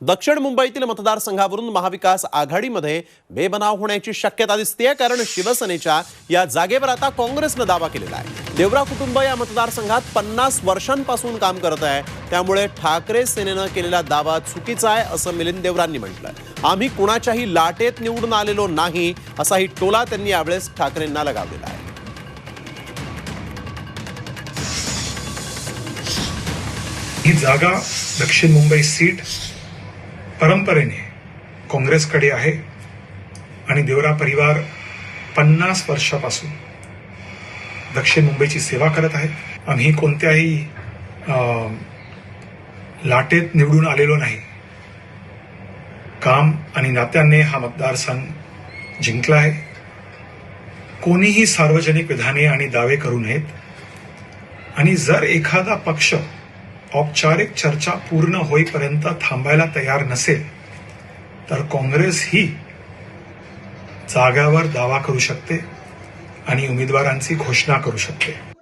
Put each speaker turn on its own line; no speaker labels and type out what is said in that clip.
दक्षिण मुंबईतील मतदारसंघावरून महाविकास आघाडीमध्ये बेबनाव होण्याची शक्यता दिसते कारण शिवसेनेच्या या जागेवर आता काँग्रेसनं दावा केलेला आहे. देवरा कुटुंब या मतदारसंघात पन्नास वर्षांपासून काम करत आहे. त्यामुळे ठाकरे सेनेनं केलेला दावा चुकीचा आहे असं मिलिंद देवरांनी म्हटलंय. आम्ही कुणाच्याही लाटेत निवडून आलेलो नाही असाही टोला त्यांनी यावेळेस ठाकरेंना लगावलेला आहे.
ही जागा दक्षिण मुंबई सीट परंपरेने काँग्रेसकडे आहे आणि देवरा परिवार पन्नास वर्षापासून दक्षिण मुंबईची सेवा करत आहे. आम्ही कोणत्याही लाटेत निवडून आलेलो नाही. काम आणि नात्याने हा मतदारसंघ जिंकला आहे. कोणीही सार्वजनिक विधाने आणि दावे करू नयेत. आणि जर एखादा पक्ष औपचारिक चर्चा पूर्ण होईपर्यंत थांबायला तयार नसेल तर काँग्रेस ही जाग्यावर दावा करू शकते आणि उमेदवारांची घोषणा करू शकते.